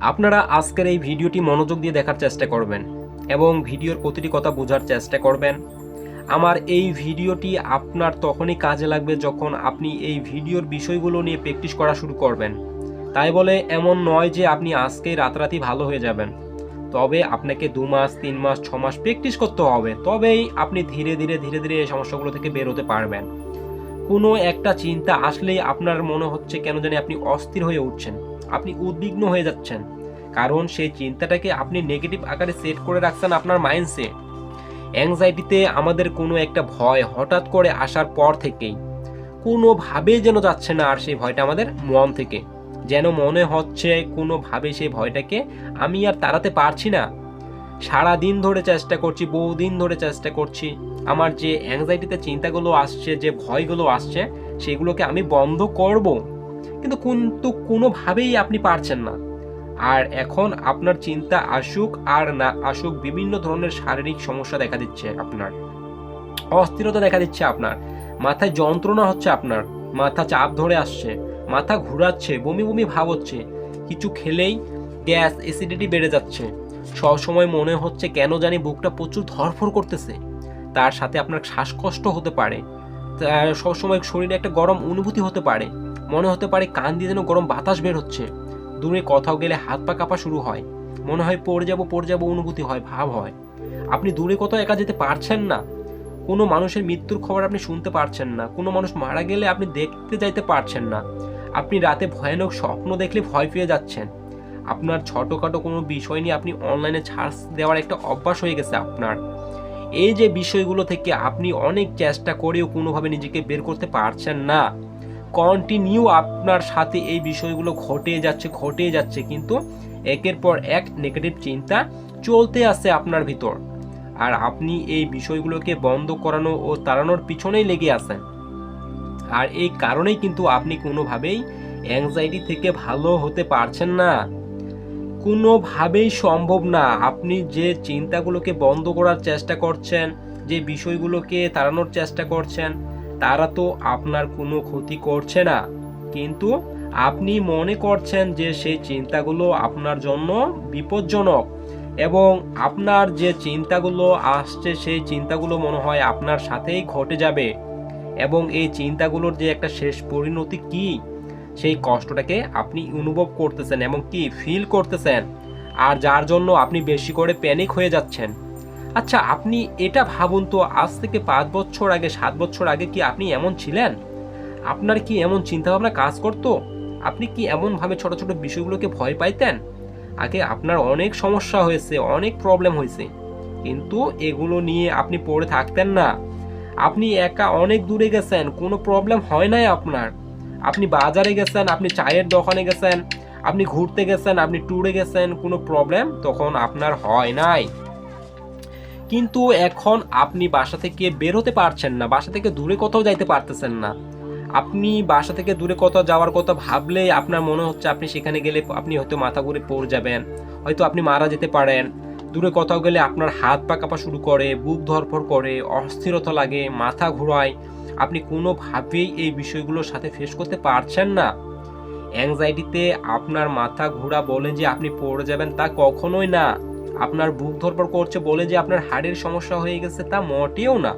আপনারা আজকের এই ভিডিওটি মনোযোগ দিয়ে দেখার চেষ্টা করবেন এবং ভিডিওর প্রতিটি কথা বোঝার চেষ্টা করবেন। আমার এই ভিডিওটি আপনার তখনই কাজে লাগবে যখন আপনি এই ভিডিওর বিষয়গুলো নিয়ে প্র্যাকটিস করা শুরু করবেন। তাই বলে এমন নয় যে আপনি আজকেই রাতারাতি ভালো হয়ে যাবেন। তবে আপনাকে দু মাস, তিন মাস, ছ মাস প্র্যাকটিস করতে হবে। তবেই আপনি ধীরে ধীরে ধীরে ধীরে এই সমস্যাগুলো থেকে বেরোতে পারবেন। কোনো একটা চিন্তা আসলেই আপনার মনে হচ্ছে কেন জানি আপনি অস্থির হয়ে উঠছেন। আপনি উদ্বিগ্ন হয়ে যাচ্ছেন। কারণ সেই চিন্তাটাকে আপনি নেগেটিভ আকারে সেট করে রাখছেন আপনার মাইন্ডসেট অ্যাংজাইটিতে আমাদের কোনো একটা ভয় হঠাৎ করে আসার পর থেকেই কোনোভাবে যেন যাচ্ছে না আর সেই ভয়টা আমাদের মন থেকে। যেন মনে হচ্ছে কোনোভাবে সেই ভয়টাকে আমি আর তাড়াতে পারছি না। সারা দিন ধরে চেষ্টা করছি, বহুদিন ধরে চেষ্টা করছি। আমার যে অ্যাংজাইটিতে চিন্তাগুলো আসছে, যে ভয়গুলো আসছে, সেগুলোকে আমি বন্ধ করব। কিন্তু কিন্তু কোনোভাবেই আপনি পারছেন না। আর এখন আপনার চিন্তা আসুক আর না আসুক, বিভিন্ন ধরনের শারীরিক সমস্যা দেখা দিচ্ছে আপনার। অস্থিরতা দেখা দিচ্ছে আপনার। মাথায় যন্ত্রণা হচ্ছে আপনার। মাথা চাপ ধরে আসছে। মাথা ঘুরাচ্ছে, বমি বমি ভাব হচ্ছে। কিছু খেলেই গ্যাস অ্যাসিডিটি বেড়ে যাচ্ছে। সবসময় মনে হচ্ছে কেন জানি বুকটা প্রচুর ধরফর করতেছে। তার সাথে আপনার শ্বাসকষ্ট হতে পারে। সবসময় শরীরে একটা গরম অনুভূতি হতে পারে। মনে হতে পারে কান দিয়ে যেন গরম বাতাস বের হচ্ছে। দূরে কোথাও গেলে হাত পা কাঁপা শুরু হয়। মনে হয় পড়ে যাব পড়ে যাব অনুভূতি হয়, ভাব হয়। আপনি দূরে কোথাও একা যেতে পারছেন না। কোনো মানুষের মৃত্যুর খবর আপনি শুনতে পারছেন না। কোনো মানুষ মারা গেলে আপনি দেখতে যাইতে পারছেন না। আপনি রাতে ভয়ানক স্বপ্ন দেখলে ভয় পেয়ে যাচ্ছেন। আপনার ছোটোখাটো কোনো বিষয় নিয়ে আপনি অনলাইনে ছাড় দেওয়ার একটা অভ্যাস হয়ে গেছে আপনার। এই যে বিষয়গুলো থেকে আপনি অনেক চেষ্টা করেও কোনোভাবে নিজেকে বের করতে পারছেন না। কন্টিনিউ আপনার সাথে এই বিষয়গুলো ঘটে যাচ্ছে ঘটে যাচ্ছে, কিন্তু একের পর এক নেগেটিভ চিন্তা চলতে আছে আপনার ভিতর। আর আপনি এই বিষয়গুলোকে বন্ধ করানো ও তাড়ানোর পিছনেই লেগে আছেন। আর এই কারণেই কিন্তু আপনি কোনোভাবেই অ্যাংজাইটি থেকে ভালো হতে পারছেন না। কোনোভাবেই সম্ভব না। আপনি যে চিন্তাগুলোকে বন্ধ করার চেষ্টা করছেন, যে বিষয়গুলোকে তাড়ানোর চেষ্টা করছেন তারা তো আপনার কোনো ক্ষতি করছে না। কিন্তু আপনি মনে করছেন যে সেই চিন্তাগুলো আপনার জন্য বিপজ্জনক এবং আপনার যে চিন্তাগুলো আসছে সেই চিন্তাগুলো মনে হয় আপনার সাথেই ঘটে যাবে এবং এই চিন্তাগুলোর যে একটা শেষ পরিণতি কি, সেই কষ্টটাকে আপনি অনুভব করতেছেন এবং কি ফিল করতেছেন। আর যার জন্য আপনি বেশি করে প্যানিক হয়ে যাচ্ছেন। আচ্ছা আপনি এটা ভাবুন তো, আজ থেকে পাঁচ বছর আগে, সাত বছর আগে কি আপনি এমন ছিলেন? আপনার কি এমন চিন্তাভাবনা কাজ করতো? আপনি কি এমনভাবে ছোট ছোট বিষয়গুলোকে ভয় পাইতেন? আগে আপনার অনেক সমস্যা হয়েছে, অনেক প্রবলেম হয়েছে। কিন্তু এগুলো নিয়ে আপনি পড়ে থাকতেন না। আপনি একা অনেক দূরে গেছেন, কোনো প্রবলেম হয় নাই আপনার। আপনি বাজারে গেছেন, আপনি চায়ের দোকানে গেছেন, আপনি ঘুরতে গেছেন, আপনি ট্যুরে গেছেন, কোনো প্রবলেম তখন আপনার হয় নাই। কিন্তু এখন আপনি বাসা থেকে বের হতে পারছেন না, বাসা থেকে দূরে কোথাও যাইতে পারতেছেন না। আপনি বাসা থেকে দূরে কোথাও যাওয়ার কথা ভাবলে আপনার মনে হচ্ছে আপনি সেখানে গেলে আপনি হয়তো মাথা ঘুরে পড়ে যাবেন, হয়তো আপনি মারা যেতে পারেন। দূরে কোথাও গেলে আপনার হাত পা কাঁপা শুরু করে, বুক ধরফর করে, অস্থিরতা লাগে, মাথা ঘোরায়। আপনি কোনোভাবেই এই বিষয়গুলোর সাথে ফেস করতে পারছেন না। অ্যাংজাইটিতে আপনার মাথা ঘোরা বলে যে আপনি পড়ে যাবেন তা কখনোই না। আপনার বুক ধরপর করছে বলে যে আপনার হাড়ের সমস্যা হয়ে গেছে তা মোটেও না।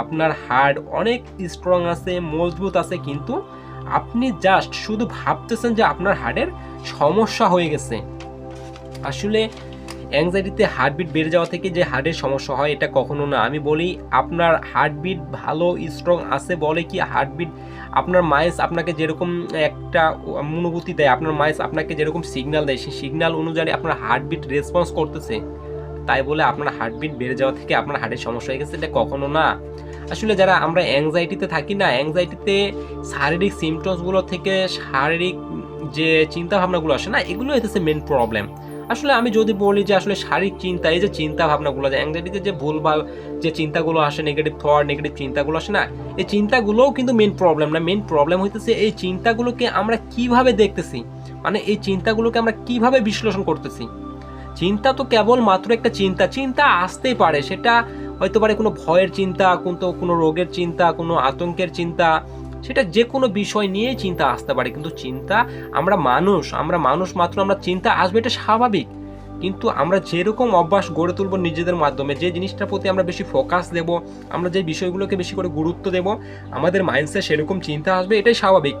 আপনার হাড় অনেক স্ট্রং আছে, মজবুত আছে, কিন্তু আপনি জাস্ট শুধু ভাবতেছেন যে আপনার হাড়ের সমস্যা হয়ে গেছে। আসলে অ্যাংজাইটিতে হার্টবিট বেড়ে যাওয়া থেকে যে হার্টের সমস্যা হয় এটা কখনো না। আমি বলি আপনার হার্টবিট ভালো স্ট্রং আছে বলে কি হার্টবিট আপনার মাইস আপনাকে যেরকম একটা অনুভূতি দেয়, আপনার মাইস আপনাকে যেরকম সিগন্যাল দেয়, সেই সিগনাল অনুযায়ী আপনার হার্টবিট রেসপন্স করতেছে। তাই বলে আপনার হার্টবিট বেড়ে যাওয়া থেকে আপনার হার্টের সমস্যা হয়ে গেছে, এটা কখনো না। আসলে যারা আমরা অ্যাংজাইটিতে থাকি না অ্যাংজাইটিতে শারীরিক সিমটমসগুলো থেকে শারীরিক যে চিন্তা ভাবনাগুলো আসে না, এগুলো হইতেছে মেন প্রবলেম আসলে আমি যদি বলি যে আসলে শারীরিক চিন্তা, এই যে চিন্তা ভাবনাগুলো, যে অ্যাংজাইটিতে যে ভুলভাল যে চিন্তাগুলো আসে নেগেটিভ থট নেগেটিভ চিন্তাগুলো আসে না, এই চিন্তাগুলোও কিন্তু মেন প্রবলেম না। মেন প্রবলেম হইতেছে এই চিন্তাগুলোকে আমরা কীভাবে দেখতেছি? মানে এই চিন্তাগুলোকে আমরা কীভাবে বিশ্লেষণ করতেছি? চিন্তা তো কেবল মাত্র একটা চিন্তা চিন্তা আসতেই পারে। সেটা হয়তো পারে কোনো ভয়ের চিন্তা কিন্তু কোনো রোগের চিন্তা, কোনো আতঙ্কের চিন্তা সেটা যে কোনো বিষয় নিয়েই চিন্তা আসতে পারে। কিন্তু চিন্তা আমরা মানুষ আমরা মানুষ মাত্র, আমরা চিন্তা আসবে, এটা স্বাভাবিক। কিন্তু আমরা যেরকম অভ্যাস গড়ে তুলব নিজেদের মাধ্যমে, যে জিনিসটার প্রতি আমরা বেশি ফোকাস দেব, আমরা যে বিষয়গুলোকে বেশি করে গুরুত্ব দেব, আমাদের মাইন্ডসে সেরকম চিন্তা আসবে, এটাই স্বাভাবিক।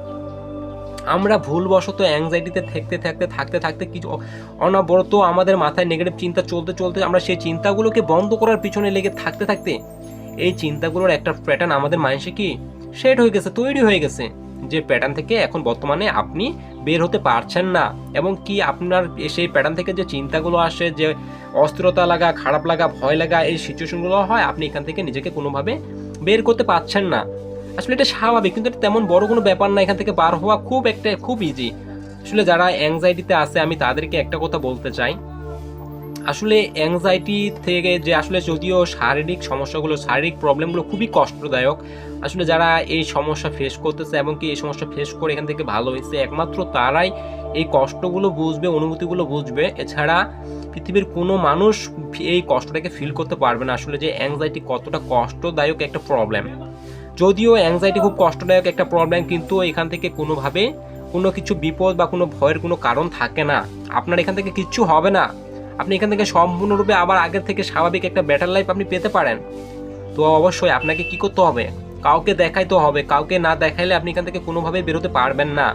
আমরা ভুলবশত অ্যাংজাইটিতে থাকতে থাকতে থাকতে থাকতে কিছু অনবরত আমাদের মাথায় নেগেটিভ চিন্তা চলতে চলতে আমরা সেই চিন্তাগুলোকে বন্ধ করার পিছনে লেগে থাকতে থাকতে, এই চিন্তাগুলোর একটা প্যাটার্ন আমাদের মাইন্ডসে কি? সেট হয়ে গেছে, তৈরি হয়ে গেছে। যে প্যাটার্ন থেকে এখন বর্তমানে আপনি বের হতে পারছেন না এবং কি আপনার সেই প্যাটার্ন থেকে যে চিন্তাগুলো আসে, যে অস্থিরতা লাগা, খারাপ লাগা, ভয় লাগা, এই সিচুয়েশনগুলো হয়, আপনি এখান থেকে নিজেকে কোনোভাবে বের করতে পারছেন না। আসলে এটা স্বাভাবিক, কিন্তু এটা তেমন বড় কোনো ব্যাপার না, এখান থেকে বার হওয়া খুব একটা, খুব ইজি আসলে যারা অ্যাংজাইটিতে আছে, আমি তাদেরকে একটা কথা বলতে চাই। আসলে অ্যাংজাইটি থেকে যে, আসলে যদিও শারীরিক সমস্যাগুলো, শারীরিক প্রবলেমগুলো খুবই কষ্টদায়ক আসলে যারা এই সমস্যা ফেস করতেছে এবং কি এই সমস্যা ফেস করে এখান থেকে ভালো হয়েছে, একমাত্র তারাই এই কষ্টগুলো বুঝবে, অনুভূতিগুলো বুঝবে। এছাড়া পৃথিবীর কোনো মানুষ এই কষ্টটাকে ফিল করতে পারবে না। আসলে যে অ্যাংজাইটি কতটা কষ্টদায়ক একটা প্রবলেম যদিও অ্যাংজাইটি খুব কষ্টদায়ক একটা প্রবলেম কিন্তু এখান থেকে কোনোভাবে কোনো কিছু বিপদ বা কোনো ভয়ের কোনো কারণ থাকে না। আপনার এখান থেকে কিচ্ছু হবে না। আপনি এখান থেকে সম্পূর্ণরূপে আবার আগের থেকে স্বাভাবিক একটা বেটার লাইফ আপনি পেতে পারেন। তো অবশ্যই আপনাকে কি করতে হবে? কাউকে দেখাইতে হবে, কাউকে না দেখাইলে আপনি এখান থেকে কোনোভাবে বেরোতে পারবেন না।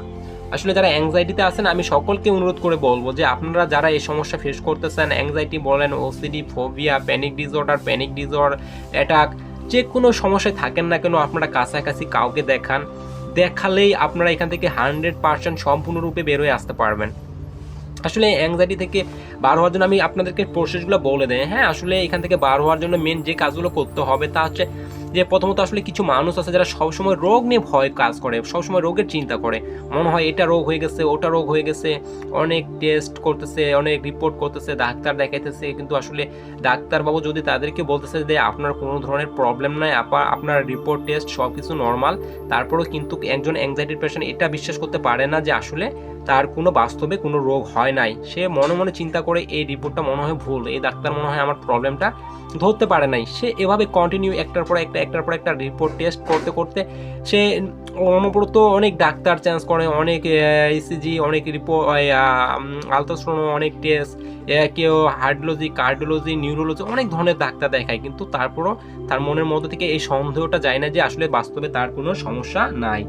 আসলে যারা অ্যাংজাইটিতে আছেন, আমি সকলকে অনুরোধ করে বলব যে আপনারা যারা এই সমস্যা ফেস করতেছেন অ্যাংজাইটি বলেন OCD phobia panic disorder panic disorder attack যে কোনো সমস্যায় থাকেন না কেন, আপনারা কাছাকাছি কাউকে দেখান। দেখালেই আপনারা এখান থেকে হান্ড্রেড পার্সেন্ট সম্পূর্ণরূপে বেরোয় আসতে পারবেন। আসলে অ্যাংজাইটি থেকে বার হওয়ার জন্য আমি আপনাদেরকে প্রসেসগুলো বলে দেয় হ্যাঁ আসলে এখান থেকে বার হওয়ার জন্য মেন যে কাজগুলো করতে হবে তা হচ্ছে যে প্রথমত আসলে কিছু মানুষ আছে যারা সবসময় রোগ নিয়ে ভয় কাজ করে, সবসময় রোগের চিন্তা করে। মনে হয় এটা রোগ হয়ে গেছে, ওটা রোগ হয়ে গেছে। অনেক টেস্ট করতেছে, অনেক রিপোর্ট করতেছে, ডাক্তার দেখাইতেছে, কিন্তু আসলে ডাক্তারবাবু যদি তাদেরকে বলতেছে যে আপনার কোনো ধরনের প্রবলেম নাই, আপা- আপনার রিপোর্ট টেস্ট সব কিছু নর্মাল তারপরেও কিন্তু একজন অ্যাংজাইটির পেশেন্ট এটা বিশ্বাস করতে পারে না যে আসলে তার কোনো বাস্তবে কোনো রোগ হয় নাই। সে মনে মনে চিন্তা করে এই রিপোর্টটা মনে হয় ভুল, এই ডাক্তার মনে হয় আমার প্রবলেমটা ধরতে পারে নাই। সে এভাবে কন্টিনিউ একটার পর একটা, একটার পর একটা রিপোর্ট টেস্ট করতে করতে সে অনবরত অনেক ডাক্তার চেঞ্জ করে, অনেক ইসিজি অনেক রিপোর্ট আলট্রাসাউন্ড অনেক টেস্ট কেউ হার্ডিওলজি কার্ডিওলজি নিউরোলজি অনেক ধরনের ডাক্তার দেখায়। কিন্তু তারপরও তার মনের মধ্যে থেকে এই সন্দেহটা যায় না যে আসলে বাস্তবে তার কোনো সমস্যা নাই।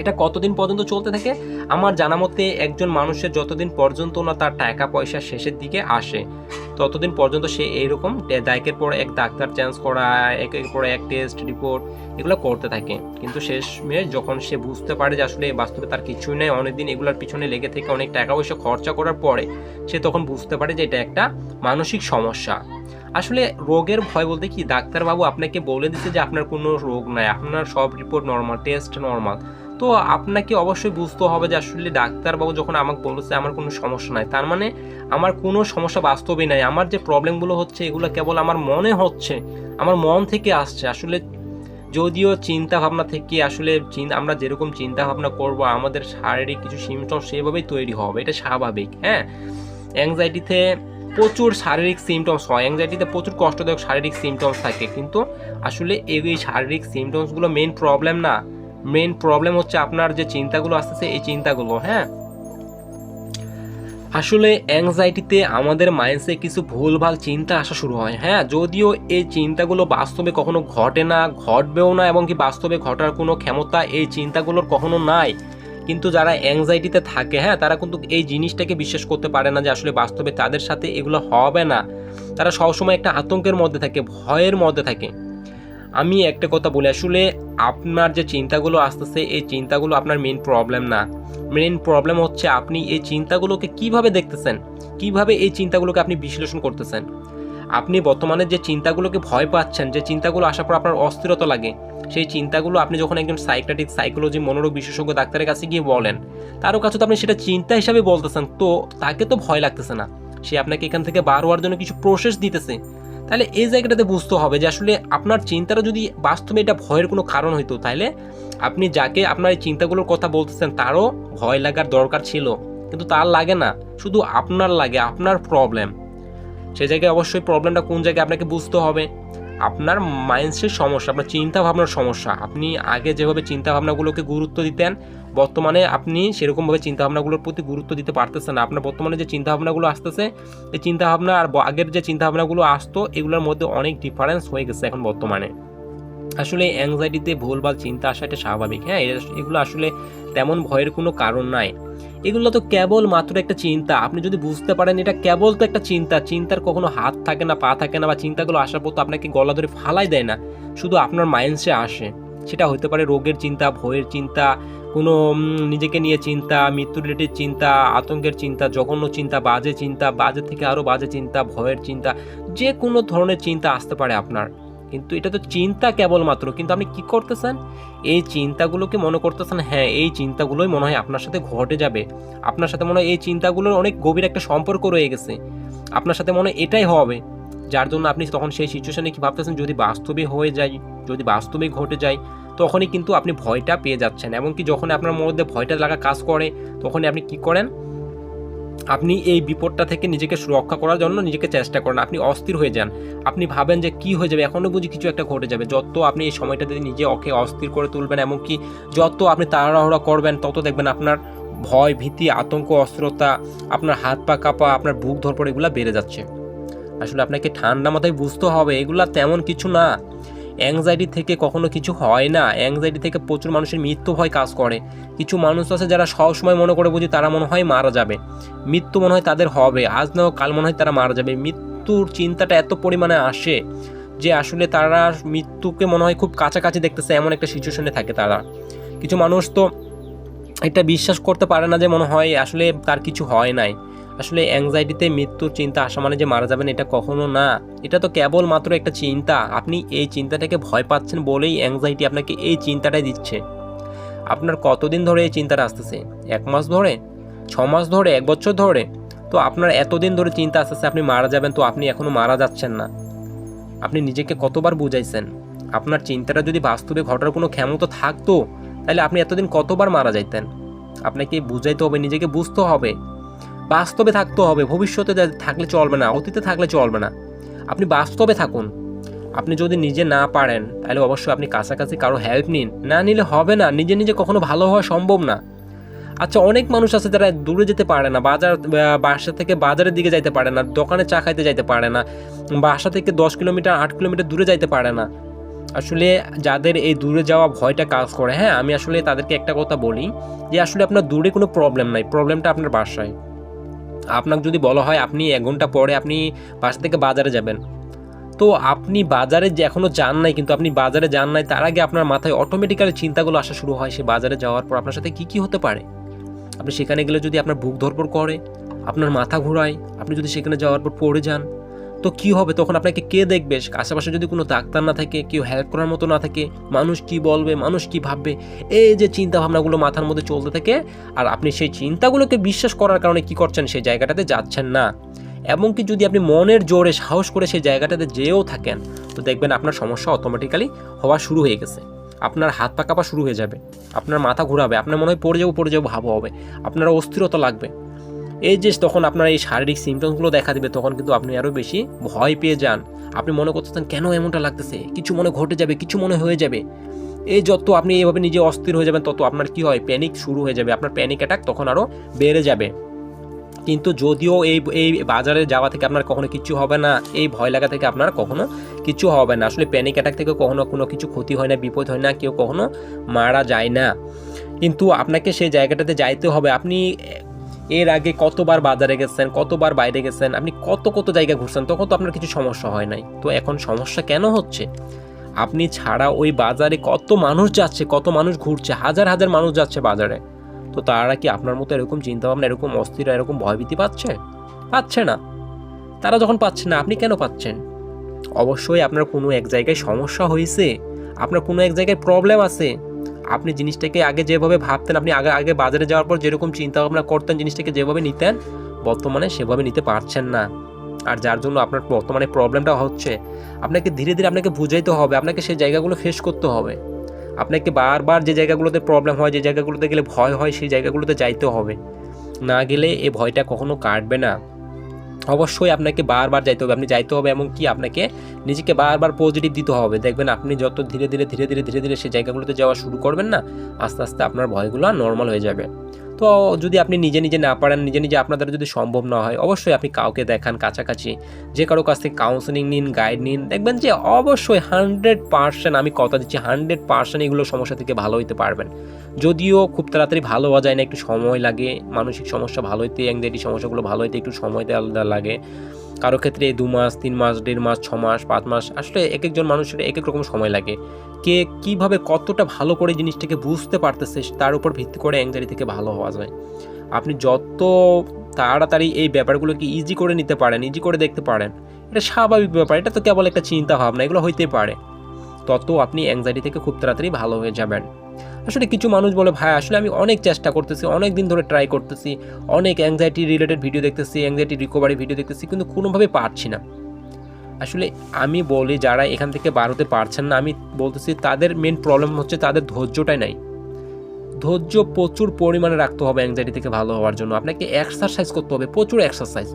এটা কতদিন পর্যন্ত চলতে থাকে? আমার জানা মতে একজন মানুষের যতদিন পর্যন্ত না তার টাকা পয়সা শেষের দিকে আসে, ততদিন পর্যন্ত সে এইরকম দায়কের পর এক ডাক্তার চেঞ্জ করা একের পর এক টেস্ট রিপোর্ট এগুলো করতে থাকে। কিন্তু শেষমে যখন সে বুঝতে পারে যে আসলে বাস্তবে তার কিছুই নেই, অনেকদিন এগুলোর পিছনে লেগে থেকে অনেক টাকা পয়সা খরচা করার পরে সে তখন বুঝতে পারে যে এটা একটা মানসিক সমস্যা। আসলে রোগের ভয় বলতে কি? ডাক্তারবাবু আপনাকে বলে দিচ্ছে যে আপনার কোনো রোগ নাই, আপনার সব রিপোর্ট নর্মাল টেস্ট নর্মাল তো আপনাকে অবশ্যই বুঝতে হবে যে আসলে ডাক্তারবাবু যখন আমাকে বলেছে, আমার কোনো সমস্যা নাই। তার মানে আমার কোনো সমস্যা বাস্তবে নাই। আমার যে প্রবলেমগুলো হচ্ছে, এগুলো কেবল আমার মনে হচ্ছে, আমার মন থেকে আসছে। আসলে যদিও চিন্তা ভাবনা থেকে আসলে আমরা যেরকম চিন্তা ভাবনা করব, আমাদের শারীরিক কিছু সিমটম সেভাবেই তৈরি হবে। এটা স্বাভাবিক হ্যাঁ? অ্যাংজাইটিতে প্রচুর শারীরিক সিমটমস হয়। অ্যাংজাইটিতে প্রচুর কষ্টদায়ক শারীরিক সিমটমস থাকে। কিন্তু আসলে এই শারীরিক সিমটমসগুলো মেন প্রবলেম না। মেন প্রবলেম হচ্ছে আপনার যে চিন্তাগুলো আসতেছে, এই চিন্তাগুলো হ্যাঁ? আসলে অ্যাংজাইটিতে আমাদের মাইন্ডসে কিছু ভুলভাল চিন্তা আসা শুরু হয় হ্যাঁ? যদিও এই চিন্তাগুলো বাস্তবে কখনো ঘটে না, ঘটবেও না, এবং কি বাস্তবে ঘটার কোনো ক্ষমতা এই চিন্তাগুলোর কখনো নাই। কিন্তু যারা অ্যাংজাইটিতে থাকে হ্যাঁ? তারা কিন্তু এই জিনিসটাকে বিশ্বাস করতে পারে না যে আসলে বাস্তবে তাদের সাথে এগুলো হবে না। তারা সবসময় একটা আতঙ্কের মধ্যে থাকে, ভয়ের মধ্যে থাকে। আমি একটা কথা বলি, আসলে আপনার যে চিন্তাগুলো আসতেছে, এই চিন্তাগুলো আপনার মেন প্রবলেম না। মেন প্রবলেম হচ্ছে আপনি এই চিন্তাগুলোকে কীভাবে দেখতেছেন? কীভাবে এই চিন্তাগুলোকে আপনি বিশ্লেষণ করতেছেন? আপনি বর্তমানে যে চিন্তাগুলোকে ভয় পাচ্ছেন, যে চিন্তাগুলো আসার পর আপনার অস্থিরতা লাগে, সেই চিন্তাগুলো আপনি যখন একজন সাইকাটিক সাইকোলজি মনোরোগ বিশেষজ্ঞ ডাক্তারের কাছে গিয়ে বলেন, তারও কাছে তো আপনি সেটা চিন্তা হিসাবে বলতেছেন, তো তাকে তো ভয় লাগতেছে না। সে আপনাকে এখান থেকে বার হওয়ার জন্য কিছু প্রসেস দিতেছে। তাহলে এই জায়গাটাতে বুঝতে হবে যে আসলে আপনার চিন্তাটা যদি বাস্তবে এটা ভয়ের কোনো কারণ হইতো, তাহলে আপনি যাকে আপনার এই চিন্তাগুলোর কথা বলতেছেন, তারও ভয় লাগার দরকার ছিল। কিন্তু তার লাগে না, শুধু আপনার লাগে, আপনার প্রবলেম সে জায়গায় অবশ্যই প্রবলেমটা কোন জায়গায় আপনাকে বুঝতে হবে। আপনার মাইন্ডসের সমস্যা, আপনার চিন্তাভাবনার সমস্যা। আপনি আগে যেভাবে চিন্তাভাবনাগুলোকে গুরুত্ব দিতেন, বর্তমানে আপনি সেরকমভাবে চিন্তাভাবনাগুলোর প্রতি গুরুত্ব দিতে পারতেছেন না। আপনার বর্তমানে যে চিন্তাভাবনাগুলো আসতেছে, এই চিন্তাভাবনা আর আগের যে চিন্তাভাবনাগুলো আসতো, এগুলোর মধ্যে অনেক ডিফারেন্স হয়ে গেছে এখন বর্তমানে। আসলে অ্যাংজাইটিতে ভুলভাল চিন্তা আসা এটা স্বাভাবিক। হ্যাঁ এগুলো আসলে তেমন ভয়ের কোনো কারণ নাই। এগুলো তো কেবল মাত্র একটা চিন্তা। আপনি যদি বুঝতে পারেন এটা কেবল তো একটা চিন্তা। চিন্তার কখনো হাত থাকে না, পা থাকে না বা চিন্তাগুলো আসার পর তো আপনাকে গলা ধরে ফালাই দেয় না। শুধু আপনার মাইন্ডসে আসে। সেটা হতে পারে রোগের চিন্তা, ভয়ের চিন্তা, কোনো নিজেকে নিয়ে চিন্তা, মৃত্যু রিলেটেড চিন্তা, আতঙ্কের চিন্তা, জঘন্য চিন্তা, বাজে চিন্তা, বাজে থেকে আরও বাজে চিন্তা, ভয়ের চিন্তা যে কোনো ধরনের চিন্তা আসতে পারে আপনার। কিন্তু এটা তো চিন্তা কেবলমাত্র। কিন্তু আপনি কি করতেছেন? এই চিন্তাগুলোকে মনে করতেছেন হ্যাঁ এই চিন্তাগুলোই মনে হয় আপনার সাথে ঘটে যাবে। আপনার সাথে মনে হয় এই চিন্তাগুলোর অনেক গভীর একটা সম্পর্ক রয়ে গেছে। আপনার সাথে মনে হয় এটাই হবে। যার জন্য আপনি তখন সেই সিচুয়েশনে কি ভাবতেছেন? যদি বাস্তবে হয়ে যায় যদি বাস্তবে ঘটে যায় তখনই কিন্তু আপনি ভয়টা পেয়ে যাচ্ছেন। এমনকি যখন আপনার মধ্যে ভয়টা লাগা কাজ করে, তখনই আপনি কি করেন? আপনি এই বিপদটা থেকে নিজেকে সুরক্ষা করার জন্য নিজেকে চেষ্টা করেন। আপনি অস্থির হয়ে যান। আপনি ভাবেন যে কি হয়ে যাবে? এখনও বুঝি কিছু একটা ঘটে যাবে। যত আপনি এই সময়টাতে নিজে ওকে অস্থির করে তুলবেন, এমনকি যত আপনি তাড়াহুড়া করবেন, তত দেখবেন আপনার ভয়, ভীতি, আতঙ্ক, অস্থিরতা, আপনার হাত পা কাঁপা, আপনার বুক ধরপড় এগুলো বেড়ে যাচ্ছে। আসলে আপনাকে ঠান্ডা মাথায় বুঝতে হবে, এগুলা তেমন কিছু না। অ্যাংজাইটি থেকে কখনো কিছু হয় না। অ্যাংজাইটি থেকে প্রচুর মানুষের মৃত্যু ভয় কাজ করে। কিছু মানুষ আছে যারা সবসময় মনে করে বুঝি তারা মনে হয় মারা যাবে। মৃত্যু মনে হয় তাদের হবে। আজ নাও কাল মনে হয় তারা মারা যাবে। মৃত্যুর চিন্তাটা এত পরিমাণে আসে যে আসলে তারা মৃত্যুকে মনে হয় খুব কাছাকাছি দেখতেছে, এমন একটা সিচুয়েশনে থাকে তারা। কিছু মানুষ তো এটা বিশ্বাস করতে পারে না যে মনে হয় আসলে তার কিছু হয় নাই। আসলে অ্যাংজাইটিতে মৃত্যুর চিন্তা আসা মানে যে মারা যাবেন এটা কখনো না। এটা তো কেবল মাত্র একটা চিন্তা। আপনি এই চিন্তাটাকে ভয় পাচ্ছেন বলেই অ্যাংজাইটি আপনাকে এই চিন্তাটাই দিচ্ছে। আপনার কতদিন ধরে এই চিন্তাটা আসতেছে? এক মাস ধরে? ছ মাস ধরে? এক বছর ধরে? তো আপনার এতদিন ধরে চিন্তা আসতেছে আপনি মারা যাবেন তো আপনি এখনও মারা যাচ্ছেন না। আপনি নিজেকে কতবার বুঝাইছেন? আপনার চিন্তাটা যদি বাস্তবে ঘটার কোনো ক্ষমতা থাকতো, তাহলে আপনি এতদিন কতবার মারা যাইতেন? আপনাকে বুঝাইতে হবে, নিজেকে বুঝতে হবে। বাস্তবে থাকতে হবে, ভবিষ্যতে থাকলে চলবে না, অতীতে থাকলে চলবে না। আপনি বাস্তবে থাকুন। আপনি যদি নিজে না পারেন, তাহলে অবশ্যই আপনি কাছাকাছি কারও হেল্প নিন। না নিলে হবে না, নিজে নিজে কখনো ভালো হওয়া সম্ভব না। আচ্ছা অনেক মানুষ আছে যারা দূরে যেতে পারে না, বাজার বাসা থেকে বাজারের দিকে যাইতে পারে না, দোকানে চা খাইতে যাইতে পারে না, বাসা থেকে দশ কিলোমিটার, আট কিলোমিটার দূরে যাইতে পারে না। আসলে যাদের এই দূরে যাওয়া ভয়টা কাজ করে হ্যাঁ আমি আসলে তাদেরকে একটা কথা বলি যে, আসলে আপনার দূরে কোনো প্রবলেম নাই প্রবলেমটা আপনার বাসায়। আপনাকে যদি বলা হয় আপনি এক ঘণ্টা পরে আপনি বাসা থেকে বাজারে যাবেন। তো আপনি বাজারে যে এখনও যান নাই, কিন্তু আপনি বাজারে যান নাই, তার আগে আপনার মাথায় অটোমেটিক্যালি চিন্তাগুলো আসা শুরু হয়, সে বাজারে যাওয়ার পর আপনার সাথে কী কী হতে পারে? আপনি সেখানে গেলে যদি আপনার বুক ধরপড় করে, আপনার মাথা ঘোরায়, আপনি যদি সেখানে যাওয়ার পর পড়ে যান তো কি হবে? তখন আপনাকে কে দেখবে? আশেপাশে যদি কোনো ডাক্তার না থাকে, কেউ হেল্প করার মতো না থাকে, মানুষ কি বলবে? মানুষ কি ভাববে? এই যে চিন্তা ভাবনাগুলো মাথার মধ্যে চলতে থাকে, আর আপনি সেই চিন্তাগুলোকে বিশ্বাস করার কারণে কি করছেন? সেই জায়গাটাতে যাচ্ছেন না। এমনকি যদি আপনি মনের জোরে সাহস করে সেই জায়গাটাতে যেও থাকেন, তো দেখবেন আপনার সমস্যা অটোমেটিক্যালি হওয়া শুরু হয়ে গেছে। আপনার হাত পা কাঁপা শুরু হয়ে যাবে। আপনার মাথা ঘোরাবে। আপনার মনে হয় পড়ে যাব পড়ে যাব, ভাবো হবে। আপনার অস্থিরতা লাগবে। এই যে তখন আপনার এই শারীরিক সিমটমসগুলো দেখা দেবে, তখন কিন্তু আপনি আরও বেশি ভয় পেয়ে যান। আপনি মনে করতেছেন, কেন এমনটা লাগতেছে? কিছু মনে ঘটে যাবে, কিছু মনে হয়ে যাবে। এই যত আপনি এইভাবে নিজে অস্থির হয়ে যাবেন, তত আপনার কি হয়? প্যানিক শুরু হয়ে যাবে। আপনার প্যানিক অ্যাটাক তখন আরও বেড়ে যাবে। কিন্তু যদিও এই এই বাজারে যাওয়া থেকে আপনার কখনো কিছু হবে না, এই ভয় লাগা থেকে আপনার কখনো কিছু হবে না। আসলে প্যানিক অ্যাটাক থেকে কখনো কোনো কিছু ক্ষতি হয় না, বিপদ হয় না, কেউ কখনো মারা যায় না। কিন্তু আপনাকে সেই জায়গাটাতে যাইতে হবে। আপনি এর আগে কতবার বাজারে গেছেন, কতবার বাইরে গেছেন, আপনি কত কত জায়গা ঘুরছেন, তখন তো আপনার কিছু সমস্যা হয় নাই। তো এখন সমস্যা কেন হচ্ছে? আপনি ছাড়া ওই বাজারে কত মানুষ যাচ্ছে, কত মানুষ ঘুরছে, হাজার হাজার মানুষ যাচ্ছে বাজারে। তো তারা কি আপনার মতো এরকম চিন্তাভাবনা, এরকম অস্থির, এরকম ভয়ভীতি পাচ্ছে? পাচ্ছে না। তারা যখন পাচ্ছে না, আপনি কেন পাচ্ছেন? অবশ্যই আপনার কোনো এক জায়গায় সমস্যা হয়েছে আপনার কোনো এক জায়গায় প্রবলেম আছে। আপনি জিনিসটাকে আগে যেভাবে ভাবতেন, আপনি আগে আগে বাজারে যাওয়ার পর যেরকম চিন্তা ভাবনা করতেন, জিনিসটাকে যেভাবে নিতেন, বর্তমানে সেভাবে নিতে পারছেন না। আর যার জন্য আপনার বর্তমানে প্রবলেমটা হচ্ছে, আপনাকে ধীরে ধীরে আপনাকে বুঝাইতে হবে, আপনাকে সেই জায়গাগুলো ফেস করতে হবে। আপনাকে বারবার যে জায়গাগুলোতে প্রবলেম হয়, যে জায়গাগুলোতে গেলে ভয় হয়, সেই জায়গাগুলোতে যাইতে হবে। না গেলে এ ভয়টা কখনো কাটবে না। অবশ্যই আপনাকে বারবার যাইতে হবে, আপনি যাইতে হবে এমন কি আপনাকে নিজেকে বারবার পজিটিভ দিতে হবে। দেখবেন আপনি যত ধীরে ধীরে ধীরে ধীরে ধীরে ধীরে সেই জায়গাগুলোতে যাওয়া শুরু করবেন না, আস্তে আস্তে আপনার ভয়গুলো নর্মাল হয়ে যাবে। তো যদি আপনি নিজে নিজে না পারেন, নিজে নিজে আপনাদের যদি সম্ভব না হয়, অবশ্যই আপনি কাউকে দেখান কাছাকাছি। যে কারও কাছ থেকে কাউন্সেলিং নিন গাইড নিন, দেখবেন যে অবশ্যই হান্ড্রেড পার্সেন্ট আমি কথা দিচ্ছি হান্ড্রেড পার্সেন্ট এগুলো সমস্যা থেকে ভালো হইতে পারবেন। যদিও খুব তাড়াতাড়ি ভালো হওয়া যায় না, একটু সময় লাগে, মানসিক সমস্যা ভালো হইতে অ্যাংজাইটি সমস্যাগুলো ভালো হইতে একটু সময় দেওয়া লাগে। কারও ক্ষেত্রে দু মাস, তিন মাস, দেড় মাস, ছ মাস, পাঁচ মাস, আসলে এক একজন মানুষের এক এক রকম সময় লাগে। কে কীভাবে কতটা ভালো করে জিনিসটাকে বুঝতে পারতেছে তার উপর ভিত্তি করে অ্যাংজাইটি থেকে ভালো হওয়া যায়। আপনি যত তাড়াতাড়ি এই ব্যাপারগুলোকে ইজি করে নিতে পারেন ইজি করে দেখতে পারেন, এটা স্বাভাবিক ব্যাপার, এটা তো কেবল একটা চিন্তা ভাবনা, এগুলো হইতে পারে। তত আপনি অ্যাংজাইটি থেকে খুব তাড়াতাড়ি ভালো হয়ে যাবেন। আসলে কিছু মানুষ বলে, ভাই, আসলে আমি অনেক চেষ্টা করতেছি অনেক দিন ধরে ট্রাই করতেছি, অনেক অ্যাংজাইটি রিলেটেড ভিডিও দেখতেছি অ্যাংজাইটি রিকভারি ভিডিও দেখতেছি, কিন্তু কোনোভাবে পারছি না। আসলে আমি বলি, যারা এখান থেকে বার হতে পারছেন না, আমি বলতেছি, তাদের মেন প্রবলেম হচ্ছে তাদের ধৈর্যটাই নাই। ধৈর্য প্রচুর পরিমাণে রাখতে হবে অ্যাংজাইটি থেকে ভালো হওয়ার জন্য। আপনাকে এক্সারসাইজ করতে হবে, প্রচুর এক্সারসাইজ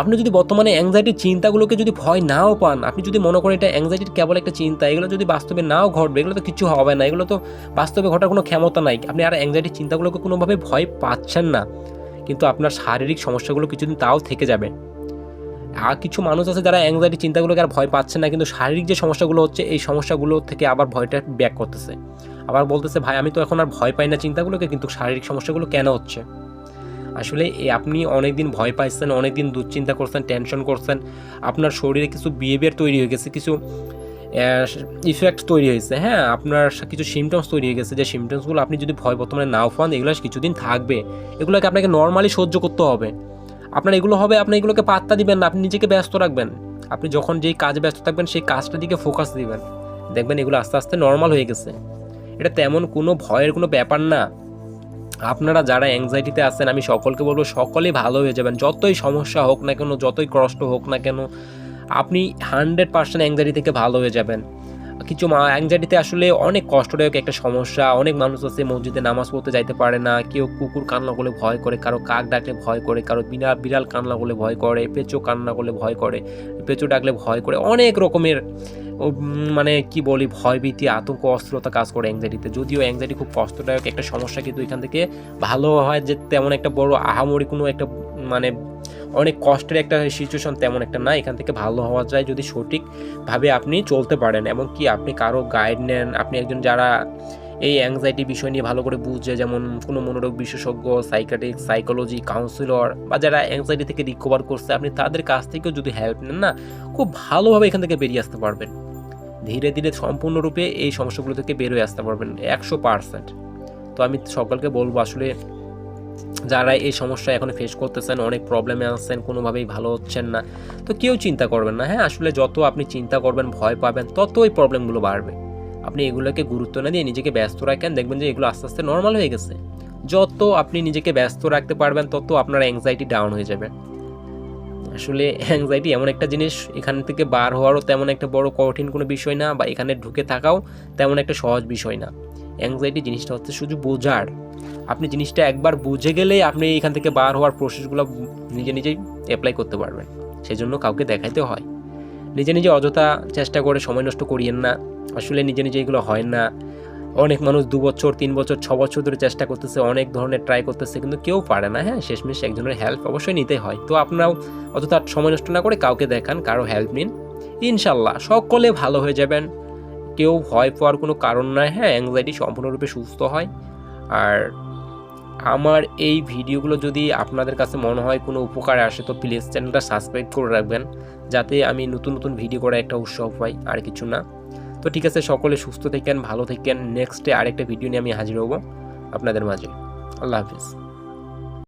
আপনি যদি বর্তমানে অ্যাংজাইটির চিন্তাগুলোকে যদি ভয় নাও পান, আপনি যদি মনে করেন এটা অ্যাংজাইটির কেবল একটা চিন্তা, এগুলো যদি বাস্তবে নাও ঘটবে, এগুলো তো কিছু হবে না, এগুলো তো বাস্তবে ঘটার কোনো ক্ষমতা নাই। আপনি আর অ্যাংজাইটির চিন্তাগুলোকে কোনোভাবে ভয় পাচ্ছেন না। কিন্তু আপনার শারীরিক সমস্যাগুলো কিছুদিন তাও থেকে যাবে। আর কিছু মানুষ আছে যারা অ্যাংজাইটি চিন্তাগুলোকে আর ভয় পাচ্ছে না, কিন্তু শারীরিক যে সমস্যাগুলো হচ্ছে, এই সমস্যাগুলো থেকে আবার ভয়টা ব্যাক করতেছে। আবার বলতেছে, ভাই, আমি তো এখন আর ভয় পাই না চিন্তাগুলোকে, কিন্তু শারীরিক সমস্যাগুলো কেন হচ্ছে? আসলে আপনি অনেক দিন ভয় পাইছেন অনেক দিন দুশ্চিন্তা করছেন টেনশন করছেন। আপনার শরীরে কিছু বিহেভিয়ার তৈরি হয়ে গেছে, কিছু ইফেক্ট তৈরি হয়েছে হ্যাঁ? আপনার কিছু সিমটমস তৈরি হয়ে গেছে। যে সিমটমসগুলো আপনি যদি ভয় বর্তমানে নাও পান, এগুলো কিছুদিন থাকবে। এগুলোকে আপনাকে নর্মালি সহ্য করতে হবে। আপনার এগুলো হবে, আপনি এগুলোকে পাত্তা দিবেন না, আপনি নিজেকে ব্যস্ত রাখবেন। আপনি যখন যেই কাজে ব্যস্ত থাকবেন, সেই কাজটার দিকে ফোকাস দিবেন। দেখবেন এগুলো আস্তে আস্তে নর্মাল হয়ে গেছে। এটা তেমন কোনো ভয়ের কোনো ব্যাপার না। আপনারা যারা অ্যাংজাইটিতে আছেন, আমি সকলকে বলব সকলেই ভালো হয়ে যাবেন। যতই সমস্যা হোক না কেন, যতই কষ্ট হোক না কেন, আপনি হান্ড্রেড পার্সেন্ট অ্যাংজাইটি থেকে ভালো হয়ে যাবেন। কিছু অ্যাংজাইটিতে আসলে অনেক কষ্টদায়ক একটা সমস্যা। অনেক মানুষ আছে মসজিদে নামাজ পড়তে যাইতে পারে না। কেউ কুকুর কান্না করলে ভয় করে, কারও কাক ডাকলে ভয় করে, কারও বিড়াল বিড়াল কান্না করলে ভয় করে, পেঁচো কান্না করলে ভয় করে, পেঁচো ডাকলে ভয় করে। অনেক রকমের মানে কি বলি, ভয়ভীতি, আতঙ্ক, অস্থিরতা কাজ করে অ্যাংজাইটিতে যদিও অ্যাংজাইটি খুব কষ্টদায়ক একটা সমস্যা, কিন্তু এখান থেকে ভালো হয় যে তেমন একটা বড় আহামরি কোনো একটা মানে অনেক কষ্টের একটা সিচুয়েশন তেমন একটা না। এখান থেকে ভালো হওয়া যায় যদি সঠিকভাবে আপনি চলতে পারেন। এবং কি আপনি কারও গাইড নেন, আপনি একজন যারা এই অ্যাংজাইটি বিষয় নিয়ে ভালো করে বুঝছে যেমন কোনো মনোরোগ বিশেষজ্ঞ সাইকাটিক সাইকোলজি কাউন্সিলর বা যারা অ্যাংজাইটি থেকে রিকভার করছে, আপনি তাদের কাছ থেকেও যদি হেল্প নেন না, খুব ভালোভাবে এখান থেকে বেরিয়ে আসতে পারবেন। ধীরে ধীরে সম্পূর্ণরূপে এই সমস্যাগুলো থেকে বেরোয় আসতে পারবেন একশো পারসেন্ট তো আমি সকলকে বলব আসলে যারা এই সমস্যা এখন ফেস করতেছেন, অনেক প্রবলেমে আছেন, কোনোভাবেই ভালো হচ্ছেন না, তো কেউ চিন্তা করবেন না। হ্যাঁ আসলে যত আপনি চিন্তা করবেন, ভয় পাবেন তত ওই প্রবলেমগুলো বাড়বে। আপনি এগুলোকে গুরুত্ব না দিয়ে নিজেকে ব্যস্ত রাখেন, দেখবেন যে এগুলো আস্তে আস্তে নর্মাল হয়ে গেছে। যত আপনি নিজেকে ব্যস্ত রাখতে পারবেন, তত আপনার অ্যাংজাইটি ডাউন হয়ে যাবে। আসলে অ্যাংজাইটি এমন একটা জিনিস, এখান থেকে বার হওয়ারও তেমন একটা বড় কঠিন কোনো বিষয় না, বা এখানে ঢুকে থাকাও তেমন একটা সহজ বিষয় না। অ্যাংজাইটি জিনিসটা হচ্ছে শুধু বোঝার। আপনি জিনিসটা একবার বুঝে গেলেই আপনি এখান থেকে বার হওয়ার প্রসেসগুলো নিজে নিজেই অ্যাপ্লাই করতে পারবেন। সেজন্য কাউকে দেখাইতে হয়। নিজে নিজে অযথা চেষ্টা করে সময় নষ্ট করিয়েন না। আসলে নিজে নিজে এগুলো হয় না। অনেক মানুষ দু বছর, তিন বছর, ছ বছর ধরে চেষ্টা করতেছে, অনেক ধরনের ট্রাই করতেছে, কিন্তু কেউ পারে না হ্যাঁ? শেষমেশ একজনের হেল্প অবশ্যই নিতে হয়। তো আপনারাও অযথা সময় নষ্ট না করে কাউকে দেখান, কারও হেল্প নিন। ইনশাল্লাহ সকলে ভালো হয়ে যাবেন। কেউ ভয় পাওয়ার কোনো কারণ নয় হ্যাঁ অ্যাংজাইটি সম্পূর্ণরূপে সুস্থ হয়। আর আমার এই ভিডিওগুলো যদি আপনাদের কাছে মনে হয় কোনো উপকার আসে, তো প্লিজ চ্যানেলটা সাবস্ক্রাইব করে রাখবেন। যাতে আমি নতুন নতুন ভিডিও করার একটা উৎসাহ পাই, আর কিছু না। তো ঠিক আছে, সকলে সুস্থ থাকেন, ভালো থাকেন। নেক্সটে আরেকটা ভিডিও নিয়ে আমি হাজির হব আপনাদের মাঝে। আল্লাহ হাফিজ।